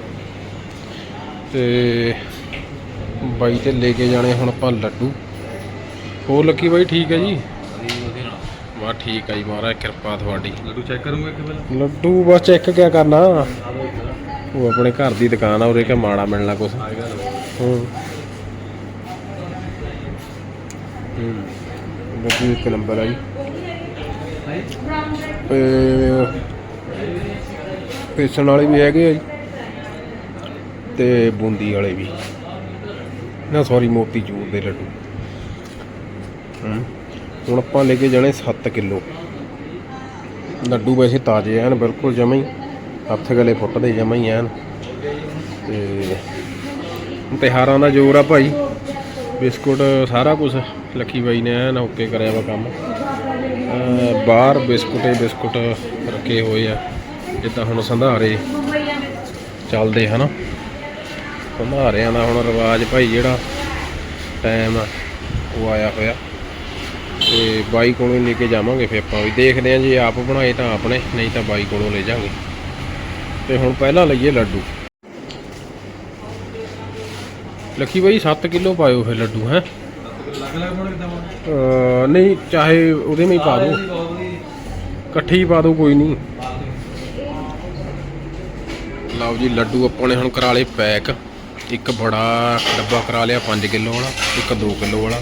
ਤੇ ਬਾਈ ਤੇ ਲੈ ਕੇ ਜਾਣੇ ਹੁਣ ਆਪਾਂ ਲੱਡੂ। ਹੋਰ ਲੱਕੀ ਬਾਈ ਠੀਕ ਹੈ ਜੀ? ਵਾ ਠੀਕ ਹੈ ਜੀ ਮਹਾਰਾਜ ਕਿਰਪਾ ਤੁਹਾਡੀ। ਲੱਡੂ ਚੈੱਕ ਕਰੂੰਗਾ ਇੱਕ ਵਾਰ। ਲੱਡੂ ਬਸ ਚੈੱਕ ਕਿਆ ਕਰਨਾ। ਉਹ ਆਪਣੇ ਘਰ ਦੀ ਦੁਕਾਨ ਆ ਉਰੇ ਕਿ ਮਾੜਾ ਮਿਲਣਾ ਕੁਛ। ਹੂੰ। ਹੂੰ। ਲੱਡੂ ਇੱਕ ਨੰਬਰ ਆ ਜੀ? ਤੇ ਬੇਸਣ ਵਾਲੇ ਵੀ ਹੈਗੇ ਆ ਜੀ। ਤੇ ਬੂੰਦੀ ਵਾਲੇ ਵੀ। ਨਾ ਸੌਰੀ ਮੋਤੀ ਚੂਰ ਦੇ ਲੱਡੂ। ਹੁਣ ਆਪਾਂ ਲੈ ਕੇ ਜਾਣੇ 7 ਕਿਲੋ। ਲੱਡੂ ਵੈਸੇ ਤਾਜ਼ੇ ਐਨ, ਬਿਲਕੁਲ ਜਮਾ ਹੀ। ਹੱਥ ਗਲੇ ਫੁੱਟਦੇ ਜਮਾ ਹੀ ਐਨ। ਤੇ ਤਿਉਹਾਰਾਂ ਦਾ ਜ਼ੋਰ ਆ ਭਾਈ। ਬਿਸਕੁਟ ਸਾਰਾ ਕੁਝ ਲੱਕੀ ਬਾਈ ਨੇ ਐਨ ਓਕੇ ਕਰਿਆ ਵਾ ਕੰਮ। ਬਾਹਰ ਬਿਸਕੁਟੇ ਬਿਸਕੁਟ ਰੱਖੇ ਹੋਏ ਆ, ਜਿੱਦਾਂ ਹੁਣ ਸੰਧਾਰੇ ਚੱਲਦੇ ਹਨਾ। ਸੰਧਾਰਿਆਂ ਦਾ ਹੁਣ ਰਿਵਾਜ ਭਾਈ ਜਿਹੜਾ ਟਾਈਮ ਆ, ਉਹ ਆਇਆ ਹੋਇਆ। ਤੇ ਬਾਈ ਕੋਲੋਂ ਹੀ ਲੈ ਕੇ ਜਾਵਾਂਗੇ ਫਿਰ ਆਪਾਂ ਵੀ। ਦੇਖਦੇ ਆਂ ਜੇ ਆਪ ਬਣਾਏ ਤਾਂ ਆਪਣੇ, ਨਹੀਂ ਤਾਂ ਬਾਈ ਕੋਲੋਂ ਲੈ ਜਾਾਂਗੇ ਤੇ ਹੁਣ ਪਹਿਲਾਂ ਲਈਏ ਲੱਡੂ। ਲੱਕੀ ਬਾਈ 7 ਕਿਲੋ ਪਾਇਓ ਫਿਰ ਲੱਡੂ, ਹੈ। ਨਹੀਂ ਚਾਹੇ ਉਹਦੇ ਵਿੱਚ ਹੀ ਪਾ ਦਿਓ। ਇਕੱਠੇ ਹੀ ਪਾ ਦਿਓ ਕੋਈ ਨਹੀਂ। ਲਓ ਜੀ ਲੱਡੂ ਆਪਾਂ ਨੇ ਹੁਣ ਕਰਾ ਲਏ ਪੈਕ। ਇੱਕ ਬੜਾ ਡੱਬਾ ਕਰਾ ਲਿਆ 5 ਕਿਲੋ ਵਾਲਾ ਇੱਕ 2 ਕਿਲੋ ਵਾਲਾ।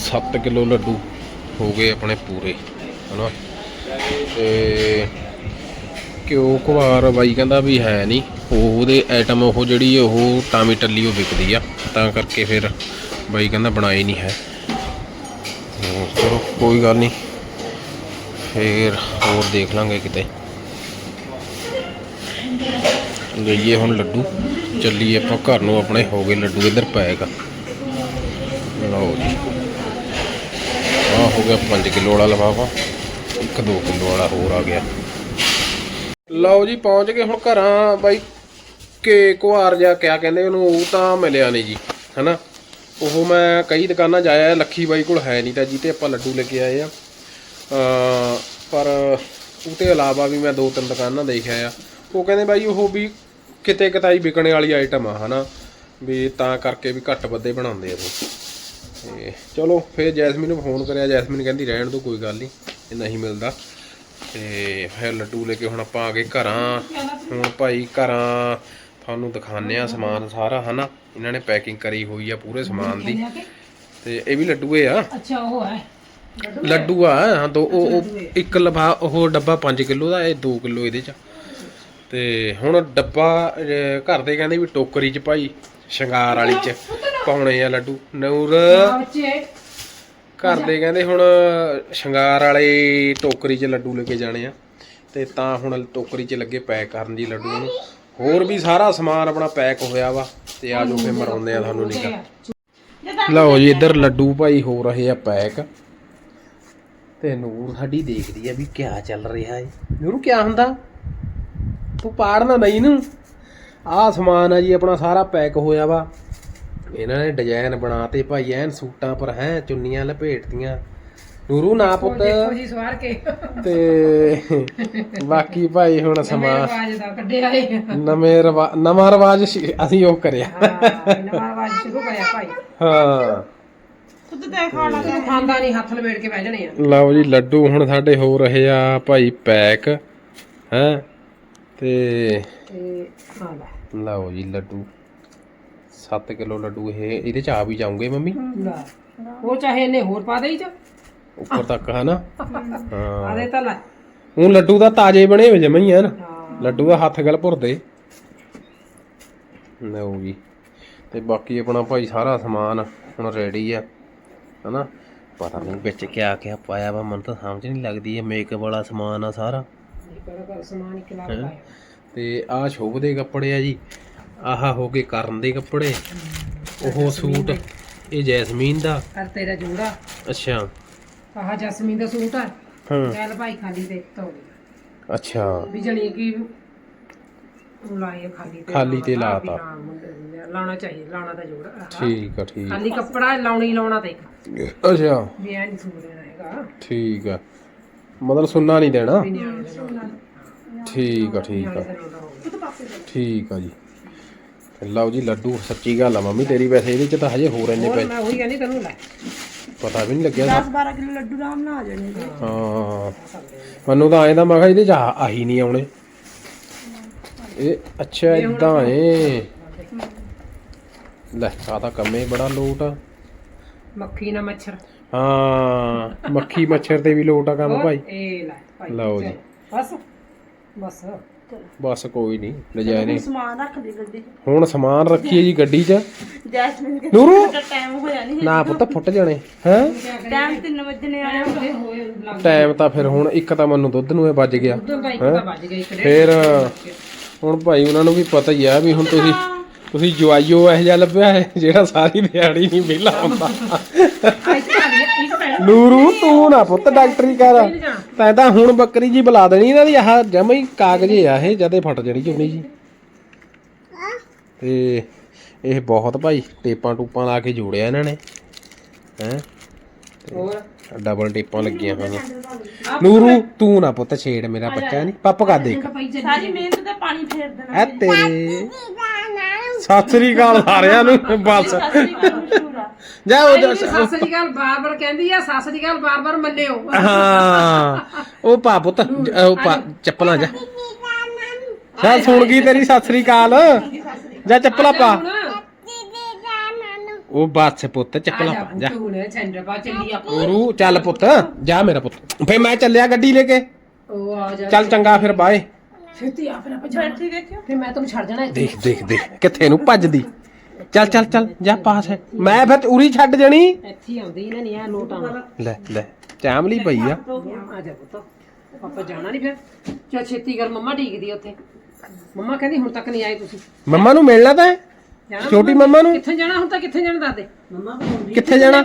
7 ਕਿਲੋ ਲੱਡੂ ਹੋ ਗਏ ਆਪਣੇ ਪੂਰੇ ਹਨਾ? ਤੇ ਕਿਉਂ ਕੁਵਾਰ ਬਾਈ ਕਹਿੰਦਾ ਵੀ ਹੈ ਨਹੀਂ। ਉਹ ਉਹਦੇ ਆਈਟਮ ਉਹ ਜਿਹੜੀ ਉਹ ਟਾਮੀ ਟੱਲੀ ਉਹ ਵਿਕਦੀ ਆ। ਤਾਂ ਕਰਕੇ ਫਿਰ ਬਾਈ ਕਹਿੰਦਾ ਬਣਾਈ ਨਹੀਂ ਹੈ। ਚਲੋ, ਕੋਈ ਗੱਲ ਨਹੀਂ। ਫੇਰ ਹੋਰ ਦੇਖ ਲਾਂਗੇ ਕਿਤੇ। ਲਈਏ ਹੁਣ ਲੱਡੂ। ਚੱਲੀਏ ਆਪਾਂ ਘਰ ਨੂੰ, ਆਪਣੇ ਹੋ ਗਏ ਲੱਡੂ, ਇੱਧਰ ਪੈਕ। ਲਓ ਜੀ। ਆ ਹੋ ਗਿਆ 5 ਕਿਲੋ ਵਾਲਾ ਲਫਾਫਾ। ਇੱਕ 2 ਕਿਲੋ ਵਾਲਾ ਹੋਰ ਆ ਗਿਆ। ਲਓ ਜੀ, ਪਹੁੰਚ ਗਏ ਹੁਣ ਘਰਾਂ। ਬਾਈ ਕਿ ਕੁਹਾਰ ਜਾਂ ਕਿਆ ਕਹਿੰਦੇ ਉਹਨੂੰ, ਉਹ ਤਾਂ ਮਿਲਿਆ ਨਹੀਂ ਜੀ, ਹਨਾ? ਉਹ ਮੈਂ ਕਈ ਦੁਕਾਨਾਂ ਜਾਇਆ ਲੱਖੀ ਬਾਈ ਕੋਲ ਹੈ ਨਹੀਂ ਤਾਂ ਜੀ ਤੇ ਆਪਾਂ ਲੱਡੂ ਲੈ ਕੇ ਆਏ ਆ। ਪਰ ਉਹ ਤੇ ਇਲਾਵਾ ਵੀ ਮੈਂ ਦੋ ਤਿੰਨ ਦੁਕਾਨਾਂ ਦੇਖਿਆ ਆ ਉਹ ਕਹਿੰਦੇ ਬਾਈ ਉਹ ਵੀ ਕਿਤੇ ਕਿਤਾਈ ਵਿਕਣੇ ਵਾਲੀ ਆਈਟਮ ਆ, ਹਨਾ? ਵੀ ਤਾਂ ਕਰਕੇ ਵੀ ਘੱਟ ਵੱਧੇ ਬਣਾਉਂਦੇ ਆ ਉਹ। ਤੇ ਚਲੋ, ਫਿਰ ਜੈਸਮੀਨ ਨੂੰ ਫੋਨ ਕਰਿਆ। ਜੈਸਮੀਨ ਕਹਿੰਦੀ, ਰਹਿਣ ਦੋ, ਕੋਈ ਗੱਲ ਨਹੀਂ, ਇਹ ਨਹੀਂ ਮਿਲਦਾ। ਤੇ ਫਿਰ ਲੱਡੂ ਲੈ ਕੇ ਹੁਣ ਆਪਾਂ ਆ ਗਏ ਘਰਾਂ। ਹੁਣ ਭਾਈ ਘਰਾਂ ਤੁਹਾਨੂੰ ਦਿਖਾਉਂਦੇ ਆ ਸਮਾਨ ਸਾਰਾ ਹਨਾ? ਇਹਨਾਂ ਨੇ ਪੈਕਿੰਗ ਕਰੀ ਹੋਈ ਆ ਪੂਰੇ ਸਮਾਨ ਦੀ। ਤੇ ਇਹ ਵੀ ਲੱਡੂਏ ਆ? ਅੱਛਾ ਉਹ ਹੈ। ਲੱਡੂ ਆ ਹਾਂ ਦੋ ਉਹ ਇੱਕ ਲਫਾ ਉਹ ਡੱਬਾ 5 ਕਿਲੋ ਦਾ ਇਹ 2 ਕਿਲੋ ਇਹਦੇ ਚ। ਤੇ ਹੁਣ ਡੱਬਾ ਘਰ ਦੇ ਕਹਿੰਦੇ ਵੀ ਟੋਕਰੀ ਚ ਭਾਈ ਸ਼ਿੰਗਾਰ ਵਾਲੀ ਚ ਪਾਉਣੇ ਆ ਲੱਡੂ। ਨੂਰ ਘਰ ਦੇ ਕਹਿੰਦੇ ਹੁਣ ਸ਼ਿੰਗਾਰ ਵਾਲੇ ਟੋਕਰੀ 'ਚ ਲੱਡੂ ਲੈ ਕੇ ਜਾਣੇ ਆ। ਤੇ ਤਾਂ ਹੁਣ ਟੋਕਰੀ 'ਚ ਲੱਗੇ ਪੈਕ ਕਰਨ ਜੀ ਲੱਡੂ ਨੂੰ। ਹੋਰ ਵੀ ਸਾਰਾ ਸਮਾਨ ਆਪਣਾ ਪੈਕ ਹੋਇਆ ਵਾ ਤੇ ਆ ਜੋ ਫੇ ਮਰਾਉਂਦੇ ਆ ਤੁਹਾਨੂੰ ਨਿਕਾ। ਲਓ ਜੀ, ਇੱਧਰ ਲੱਡੂ ਭਾਈ ਹੋ ਰਹੇ ਆ ਪੈਕ। ਤੇ ਨੂਰ ਸਾਡੀ ਦੇਖਦੀ ਆ ਵੀ ਕਿਆ ਚੱਲ ਰਿਹਾ ਏ। ਨੂਰ, ਕਿਆ ਹੁੰਦਾ? ਤੂੰ ਪਾੜਨਾ ਨਹੀਂ ਨੂੰ। ਆਹ ਸਮਾਨ ਆ ਜੀ, ਆਪਣਾ ਸਾਰਾ ਪੈਕ ਹੋਇਆ ਵਾ। ਇਹਨਾਂ ਨੇ ਡਿਜ਼ਾਈਨ ਬਣਾਤੇ ਭਾਈ, ਐਨ ਸੂਟਾਂ ਪਰ ਹੈ, ਚੁੰਨੀਆਂ ਲਪੇਟਤੀਆਂ। ਨੂਰੂ ਨਾ ਪੁੱਤ। ਦੇਖੋ ਜੀ ਸਵਾਰ ਕੇ। ਤੇ ਬਾਕੀ ਭਾਈ ਹੁਣ ਸਮਾਂ ਆਵਾਜ਼ ਦਾ ਕੱਢਿਆ ਏ ਨਵੇਂ ਰਵਾ ਨਵਾਂ ਰਿਵਾਜ ਅਸੀਂ ਉਹ ਕਰਿਆ। ਹਾਂ ਨਵਾਂ ਆਵਾਜ਼ ਸ਼ੁਰੂ ਕਰਿਆ ਭਾਈ। ਹਾਂ। ਖੁਦ ਤੇ ਖਾਣਾ ਤੂੰ ਖਾਂਦਾ ਨਹੀਂ ਹੱਥ ਲਵੇੜ ਕੇ ਬਹਿ ਜਣੇ ਆ। ਲਓ ਜੀ ਲੱਡੂ ਹੁਣ ਸਾਡੇ ਹੋ ਰਹੇ ਆ ਭਾਈ ਪੈਕ ਹੈ? ਤੇ ਤੇ ਆ ਲੈ। ਲਓ ਜੀ ਲੱਡੂ। 7 ਕਿਲੋ ਲੱਡੂ ਇਹ ਇਹਦੇ ਚ ਆ ਵੀ ਜਾਉਂਗੇ ਮੰਮੀ? ਉਹ ਚਾਹੇ ਇਹਨੇ ਹੋਰ ਪਾ ਦੇਈ ਚ। ਉੱਪਰ ਤੱਕ ਹਨਾ? ਹਾਂ। ਆਦੇ ਤਾਂ ਲੈ। ਹੁਣ ਲੱਡੂ ਦਾ ਤਾਜ਼ੇ ਬਣੇ ਹੋਏ ਜਮਾਂ ਹੀ ਹਨ? ਹਾਂ। ਲੱਡੂ ਦਾ ਹੱਥ ਗਲ ਭੁਰਦੇ। ਲਓ ਜੀ ਤੇ ਬਾਕੀ ਆਪਣਾ ਭਾਈ ਸਾਰਾ ਸਮਾਨ ਹੁਣ ਰੈਡੀ ਆ ਹਨਾ? ਪਤਾ ਨਹੀਂ ਵਿੱਚ ਕਿਆ ਕਿਆ ਪਾਇਆ ਵਾ ਮੈਨੂੰ ਤਾਂ ਸਮਝ ਨਹੀਂ ਲੱਗਦੀ ਇਹ ਮੇਕਅਪ ਵਾਲਾ ਸਮਾਨ ਆ ਸਾਰਾ। ਤੇ ਆਹ ਸ਼ੋਭ ਦੇ ਕੱਪੜੇ ਆ ਜੀ। ਆਹ ਹੋ ਗਏ ਕਰਨ ਦੇ ਕੱਪੜੇ। ਉਹ ਸੂਟ ਇਹ ਜੈਸਮੀਨ ਦਾ। ਕਰ ਤੇਰਾ ਜੂੜਾ। ਅੱਛਾ। ਆਹ ਜਸਮੀਨ ਦਾ ਸੂਟ ਆ। ਹਾਂ। ਚੱਲ ਭਾਈ ਖਾਲੀ ਦੇ ਦੇ। ਅੱਛਾ। ਵੀ ਜਣੀ ਕਿ ਲਾਏ ਖਾਲੀ ਤੇ ਖਾਲੀ ਤੇ ਲਾਉਣਾ, ਲਾਤਾ। ਵੀ ਹਾਂ, ਮੁੰਡੇ- ਲਾਉਣਾ ਤਾਂ ਜੋੜਾ ਆਹ। ਠੀਕ ਆ ਠੀਕ। ਖਾਲੀ ਕੱਪੜਾ ਲਾਉਣੀ ਲਾਉਣਾ ਤੇ ਅੱਛਾ। ਵੀ ਐ ਨਹੀਂ ਸੂਟ ਦੇਣਾ ਹੈਗਾ। ਠੀਕ ਆ। ਮਤਲਬ ਸੁਣਨਾ ਨਹੀਂ ਦੇਣਾ? ਵੀ ਨਿਆਣੇ ਦੇ ਲਾਉਣਾ। ਠੀਕ ਆ ਠੀਕ ਆ। ਨਿਆਣੇ ਦੇ ਲਾਉਣਾ। ਹੋਊਗਾ। ਠੀਕ ਆ ਜੀ। ਲਓ ਜੀ ਲੱਡੂ ਸੱਚੀ ਗੱਲ ਆ ਮੰਮੀ ਤੇਰੀ ਵੈਸੇ ਇਹਦੇ ਚ ਤਾਂ ਹਜੇ ਹੋਰ ਇੰਨੇ ਹੋਰ ਪੈ ਮੈਂ ਉਹੀ ਕਹਿੰਦੀ ਤੈਨੂੰ ਲੈ। ਪਤਾ ਵੀ ਨਹੀਂ ਲੱਗਿਆ 10 12 ਕਿਲੋ ਲੱਡੂ ਆਰਾਮ ਨਾਲ ਆ ਜਾਣੇ ਜੀ ਹਾਂ ਮੈਨੂੰ ਤਾਂ ਐਂ ਦਾ ਮੈਂ ਕਿਹਾ ਇਹਦੇ ਚ ਆ- ਆਹੀ ਨਹੀਂ ਆਉਣੇ। ਇਹ ਅੱਛਾ ਇਦਾਂ ਏ ਲੈ ਆ ਤਾਂ ਕੰਮੇ ਬੜਾ ਲੋਟ ਆ। ਮੱਖੀ ਨਾ ਮੱਛਰ। ਹਾਂ ਮੱਖੀ ਮੱਛਰ ਤੇ ਵੀ ਲੋਟ ਆ ਕੰਮ? ਭਾਈ। ਇਹ ਲੈ ਭਾਈ ਲਓ ਜੀ। ਬਸ ਬਸ। ਬਸ ਕੋਈ ਨਹੀਂ ਲਜਾਏ ਨਹੀਂ। ਸਮਾਨ ਰੱਖ ਦੇ ਗੱਡੀ ਹੁਣ ਸਮਾਨ ਰੱਖੀਏ ਜੀ ਗੱਡੀ 'ਚ। ਜੈਸਮੀਨ ਨੂਰੂ! ਟਾਈਮ ਨਾ ਪੁੱਤ ਫੁੱਟ ਜਾਣੇ ਹੈ? ਟਾਈਮ 3 ਵਜੇ ਹੋਏ। ਲੱਗ ਟਾਈਮ ਤਾਂ ਫਿਰ ਹੁਣ ਇੱਕ ਤਾਂ ਮੈਨੂੰ ਦੁੱਧ ਨੂੰ ਇਹ ਵੱਜ ਗਿਆ ਡੇਢ ਫਿਰ ਹੁਣ ਭਾਈ ਉਹਨਾਂ ਨੂੰ ਵੀ ਪਤਾ ਹੀ ਆ ਵੀ ਹੁਣ ਤੁਸੀਂ ਤੁਸੀਂ ਜਵਾਈਓ ਇਹੋ ਜਿਹਾ ਲੱਭਿਆ ਹੈ ਜਿਹੜਾ ਸਾਰੀ ਦਿਹਾੜੀ ਨਹੀਂ ਵਿਹਲਾ ਹੁੰਦਾ। ਨੂਰੂ ਤੂੰ ਨਾ ਪੁੱਤ ਡਾਕਟਰੀ ਕਰ। ਤੈਂ ਤਾਂ ਹੁਣ ਬੱਕਰੀ ਜੀ ਬੁਲਾ ਦੇਣੀ ਇਹਨਾਂ ਦੀ ਆਹ ਜਮਾ ਹੀ ਕਾਗਜ਼ੇ ਆ ਇਹ ਜਦੇ ਫਟ ਜਣੀ ਚੁੰਨੀ ਜੀ। ਤੇ ਇਹ ਬਹੁਤ ਭਾਈ ਟੇਪਾਂ ਟੂਪਾਂ ਲਾ ਕੇ ਜੋੜਿਆ ਇਹਨਾਂ ਨੇ। ਹੈ? ਹੋਰ? ਡਬਲ ਟੇਪਾਂ ਲੱਗੀਆਂ ਹੋਈਆਂ ਨੂਰੂ ਤੂੰ ਨਾ ਪੁੱਤ ਛੇੜ ਮੇਰਾ ਬੱਚਾ ਨਹੀਂ ਪੱਪ ਕਰ ਦੇਖ। ਸਾਰੀ ਮਿਹਨਤ ਤੇ ਪਾਣੀ ਫੇਰ ਦੇਣਾ। ਐ ਤੇਰੇ। ਸਤਿ ਸ੍ਰੀ ਅਕਾਲ ਸਾਰਿਆਂ ਨੂੰ ਬਸ। ਜਾ ਉਹ ਜਾ- ਸੱਸ ਦੀ ਗੱਲ ਬਾਰ-ਬਾਰ ਕਹਿੰਦੀ ਆ ਸੱਸ ਦੀ ਗੱਲ ਬਾਰ-ਬਾਰ ਮੰਨਿਓ। ਹਾਂ। ਉਹ ਪਾ ਪੁੱਤ ਜ- ਉਹ ਪਾ ਚੱਪਲਾਂ ਜਾ। ਚੱਲ ਸੁਣ ਗਈ ਤੇਰੀ ਸਤਿ ਸ੍ਰੀ ਅਕਾਲ ਜਾ ਚੱਪਲਾਂ ਪਾ। ਉਹ ਬਾਤ ਪੁੱਤ ਚੱਪਲਾਂ ਪਾ ਜਾ। ਸੈਂਟਰ ਪਾ ਚੱਲੀ ਆ ਰੂ ਚੱਲ ਪੁੱਤ ਜਾ ਮੇਰਾ ਪੁੱਤ। ਫੇ ਮੈਂ ਚੱਲਿਆ ਗੱਡੀ ਲੈ ਕੇ। ਉਹ ਆ ਜਾ। ਚੱਲ ਚੰਗਾ ਫਿਰ ਬਾਏ। ਛੇਤੀ ਆ ਫਿਰ ਆਪਾਂ ਜਾਣਾ। ਬੈਠੀ ਦੇਖਿਓ। ਫਿਰ ਮੈਂ ਤੈਨੂੰ ਛੱਡ ਜਾਣਾ ਇੱਥੇ। ਦੇਖ ਦੇਖ ਦੇਖ ਕਿੱਥੇ ਨੂੰ ਭੱਜਦੀ। ਚੱਲ ਚੱਲ ਚੱਲ ਜਾ ਪਾਸ ਹੈ। ਮੈਂ ਫਿਰ ਉਰੀ ਛੱਡ ਜਣੀ। ਇੱਥੇ ਹੀ ਆਉਂਦੀ ਇਹਨਾਂ ਨਹੀਂ ਆ ਨੋਟ। ਆਉਣਾ ਲੈ ਲੈ ਚਾਮਲੀ ਪਈ ਆ। ਆ ਜਾ ਪੁੱਤ। ਆਪਾਂ ਜਾਣਾ ਨਹੀਂ ਫਿਰ। ਚਲ ਛੇਤੀ ਕਰ ਮੰਮਾ ਢੀਕਦੀ ਆ ਉੱਥੇ। ਮੰਮਾ ਕਹਿੰਦੀ ਹੁਣ ਤੱਕ ਨਹੀਂ ਆਏ ਤੁਸੀਂ। ਮੰਮਾ ਨੂੰ ਮਿਲਣਾ ਤਾਂ ਹੈ? ਜਾਣਾ ਛੋਟੀ ਮੰਮਾ। ਨੂੰ? ਕਿੱਥੇ ਜਾਣਾ ਹੁਣ ਤਾਂ ਕਿੱਥੇ ਜਾਣਾ ਦਾਦੇ ਮੰਮਾ ਕਿੱਥੇ ਜਾਣਾ?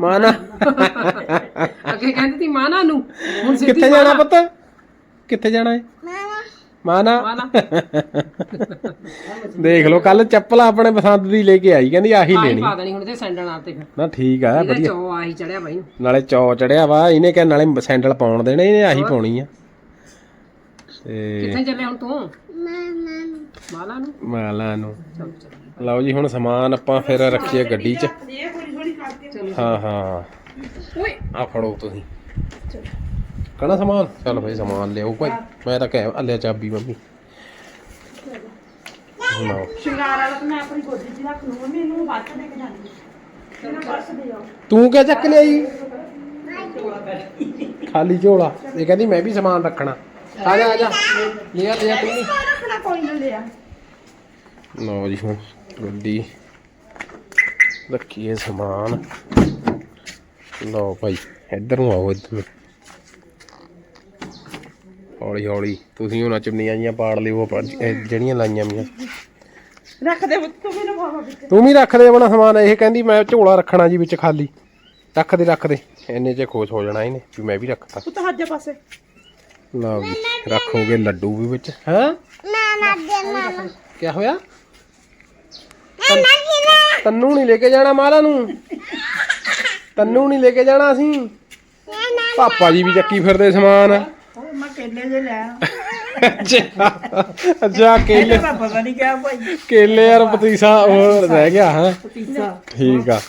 ਮਾਨਾ। ਅੱਗੇ ਕਹਿੰਦੀ ਤੀ ਮਾਨਾ ਨੂੰ। ਹੁਣ ਸਿੱਧੀ ਕਿੱਥੇ ਜਾਣਾ ਪੁੱਤ? ਕਿੱਥੇ ਜਾਣਾ ਹੈ ਮਾਨਾ। ਮਾਨਾ। [LAUGHS] ਦੇਖ ਲਓ ਕੱਲ ਚੱਪਲ ਆਪਣੇ ਪਸੰਦ ਦੀ ਲੈ ਕੇ ਆਈ ਕਹਿੰਦੀ ਆਹੀ ਲੈਣੀ। ਪਾ ਦੇਣੀ ਹੁਣ ਤੇ ਸੈਂਡਲ ਨਾਲ ਤੇ ਫਿਰ। ਨਾ ਠੀਕ ਆ ਵਧੀਆ। ਚੋ ਆਹੀ ਚੜਿਆ ਬਾਈ ਨੂੰ। ਨਾਲੇ ਚੌ ਚੜਿਆ ਵਾ ਇਹਨੇ ਕਿਹਾ ਨਾਲੇ ਸੈਂਡਲ ਪਾਉਣ ਦੇਣੇ ਇਹਨੇ ਆਹੀ ਪਾਉਣੀ ਆ। ਤੇ ਕਿੱਥੇ ਚੱਲੇ ਹੁਣ ਤੂੰ? ਮਾਨਾ ਨੂੰ। ਮਾਲਾ ਨੂੰ? ਚੱਲ ਚੱਲ। ਲਓ ਜੀ ਹੁਣ ਸਮਾਨ ਆਪਾਂ ਫਿਰ ਰੱਖੀਏ ਗੱਡੀ 'ਚ। ਹਾਂ ਹਾਂ। ਓਏ। ਆ ਫੜੋ ਤੁਸੀਂ। ਕਣਾ ਸਮਾਨ? ਚੱਲ ਭਾਈ ਸਮਾਨ ਲਿਆਓ ਭਾਈ ਮੈਂ ਤਾਂ ਕਹਿ ਲਿਆ ਚਾਬੀ ਮੰਮੀ। ਲਓ ਸ਼ਿੰਗਾਰ ਵਾਲਾ ਤਾਂ ਮੈਂ ਆਪਣੀ ਗੋਦੀ 'ਚ ਰੱਖ ਲੂੰਗਾ ਮੈਨੂੰ ਬਾਅਦ 'ਚ ਦੇ ਕੇ ਜਾਣੀ ਇਹਨਾਂ ਪਰਸ ਦੇ ਆਓ ਤੂੰ ਕਿਆ ਚੱਕ ਲਿਆਈ? ਖਾਲੀ ਝੋਲਾ। ਇਹ ਕਹਿੰਦੀ ਮੈਂ ਵੀ ਸਮਾਨ ਰੱਖਣਾ। ਆ ਜਾ ਆ ਜਾ। ਲਿਆ ਲਿਆ ਤੂੰ ਵੀ। ਰੱਖਣਾ ਕੋਈ ਨਾ ਲਿਆ ਲਓ ਜੀ ਹੁਣ ਗੱਡੀ ਰੱਖੀਏ ਸਮਾਨ। ਲਓ ਭਾਈ ਇੱਧਰ ਨੂੰ ਆਓ ਇੱਧਰ। ਨੂੰ ਹੌਲੀ ਹੌਲੀ। ਤੁਸੀਂ ਉਹਨਾਂ ਚੁੰਨੀਆਂ ਜੀਆਂ ਪਾੜ ਲਿਓ ਜਿਹੜੀਆਂ ਲਾਈਆਂ ਮੀਆਂ ਰੱਖ ਦੇ ਤੂੰ ਮੈਨੂੰ ਪਾਵਾ ਵਿੱਚ। ਤੂੰ ਵੀ ਰੱਖ ਦੇ ਆਪਣਾ ਸਮਾਨ ਇਹ ਕਹਿੰਦੀ ਮੈਂ ਝੋਲਾ ਰੱਖਣਾ ਜੀ ਵਿੱਚ ਖਾਲੀ। ਰੱਖ ਦੇ ਰੱਖ ਦੇ। ਇੰਨੇ ਚ ਖੁਸ਼ ਹੋ ਜਾਣਾ ਇਹਨੇ ਵੀ ਮੈਂ ਵੀ ਰੱਖਤਾ। ਪੁੱਤ ਹੱਜ ਪਾਸੇ। ਲਓ ਜੀ ਰੱਖੋਗੇ ਲੱਡੂ ਵੀ ਵਿੱਚ। ਹਾਂ? ਕੀ ਹੋਇਆ? ਤੰਨੂ ਨਹੀਂ ਲੈ ਕੇ ਜਾਣਾ ਮਾਲਾ ਨੂੰ। ਤੰਨੂ ਨਹੀਂ ਲੈ ਕੇ ਜਾਣਾ ਅਸੀਂ। ਪਾਪਾ ਜੀ ਵੀ ਚੱਕੀ ਫਿਰਦੇ ਸਮਾਨ। ਮੈਂ ਕੇਲੇ ਜੇ ਲੈ ਅੱਛਾ। ਅੱਛਾ ਕੇਲੇ। ਪਤਾ ਨਹੀਂ ਕਿਆ ਭਾਈ। ਕੇਲੇ ਯਾਰ ਪਤੀਸਾ ਹੋਰ ਰਹਿ ਗਿਆ ਹਾਂ। ਠੀਕ ਆ।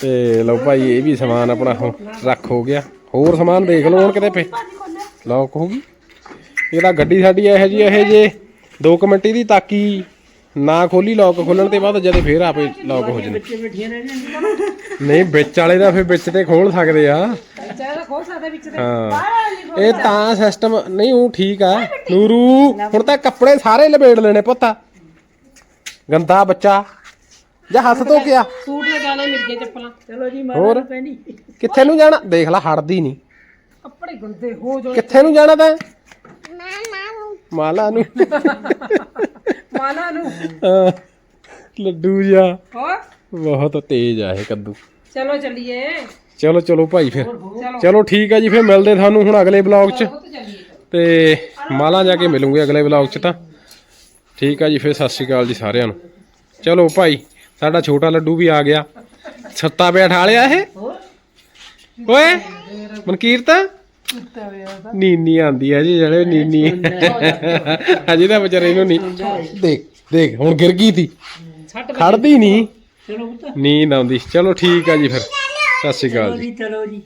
ਤੇ ਲਓ ਭਾਈ ਇਹ ਵੀ ਸਮਾਨ ਆਪਣਾ ਹੁਣ ਰੱਖ ਹੋ ਗਿਆ। ਹੋਰ ਸਮਾਨ ਦੇਖ ਲਓ ਹੁਣ ਕਿਤੇ ਪੇ। ਲੌਕ ਹੋ ਗਈ। ਇਹ ਤਾਂ ਗੱਡੀ ਸਾਡੀ ਇਹੋ ਜੀ ਇਹ ਜੇ 2 ਮਿੰਟ ਦੀ ਤਾਕੀ ਨਾ ਖੋਲੀ ਲੌਕ ਖੋਲਣ ਤੇ ਬਾਅਦ ਜਦੇ ਫੇਰ ਆਪੇ ਲੌਕ ਹੋ ਜਾਂਦੇ ਨਹੀਂ ਵਿੱਚ ਵਾਲੇ ਦਾ ਫਿਰ ਵਿੱਚ ਤੇ ਖੋਲ ਸਕਦੇ ਆ। ਚਾਹ ਖੋਲ ਸਕਦਾ ਵਿੱਚ ਤੇ ਹਾਂ। ਇਹ ਤਾਂ ਸਿਸਟਮ ਨਹੀਂ ਉਹ ਠੀਕ ਆ। ਨੂਰੂ ਹੁਣ ਤਾਂ ਕੱਪੜੇ ਸਾਰੇ ਲਪੇੜ ਲੈਣੇ ਪੁੱਤਾ। ਗੰਦਾ ਬੱਚਾ। ਜਾਂ ਹੱਥ ਧੋ ਕੇ ਆ ਸੂਟ ਲਗਾ ਲੈ ਮਿਲ ਗਏ ਚੱਪਲਾਂ। ਚਲੋ ਜੀ ਹੋਰ? ਕਿੱਥੇ ਨੂੰ ਜਾਣਾ? ਦੇਖ ਲੈ ਹਟਦੀ ਨਹੀਂ। ਕੱਪੜੇ ਗੰਦੇ ਹੋ ਜੋ ਕਿੱਥੇ ਨੂੰ ਜਾਣਾ ਤੈਂ? ਮਾਲਾ ਨੂੰ। ਮਾਨਾ ਨੂੰ। ਹਾਂ, ਲੱਡੂ ਜਾ ਹੋਰ? ਬਹੁਤ ਤੇਜ਼ ਆ ਇਹ ਕੱਦੂ। ਚਲੋ ਚੱਲੀਏ। ਚਲੋ ਚਲੋ ਭਾਈ ਫਿਰ। ਚਲੋ। ਠੀਕ ਆ ਜੀ ਫਿਰ ਮਿਲਦੇ ਤੁਹਾਨੂੰ ਹੁਣ ਅਗਲੇ ਬਲੌਗ 'ਚ। ਤੇ ਮਾਲਾ ਜਾ ਕੇ ਮਿਲੂਗੇ ਅਗਲੇ ਵਲੌਗ 'ਚ ਤਾਂ। ਠੀਕ ਆ ਜੀ ਫਿਰ ਸਤਿ ਸ਼੍ਰੀ ਅਕਾਲ ਜੀ ਸਾਰਿਆਂ ਨੂੰ। ਚਲੋ ਭਾਈ ਸਾਡਾ ਛੋਟਾ ਲੱਡੂ ਵੀ ਆ ਗਿਆ। ਛੱਤਾ ਪਿਆ ਠਾ ਲਿਆ ਇਹ। ਓਏ ਮਨਕੀਰਤ? ਨੀਨੀ ਆਂਦੀ ਹੈ ਜੀ ਜਿਹੜੇ ਨੀਨੀ। ਅਜੇ ਤਾਂ ਵਿਚਾਰੇ ਨੂੰ ਨਹੀਂ ਦੇਖ ਦੇਖ ਹੁਣ ਗਿਰ ਗਈ ਤੀ। ਛੱਟ ਖੜਦੀ ਨਹੀਂ ਨੀਂਦ ਆਉਂਦੀ। ਚਲੋ ਠੀਕ ਆ ਜੀ ਫਿਰ। ਸਤਿ ਸ਼੍ਰੀ ਅਕਾਲ ਜੀ ਚਲੋ ਜੀ।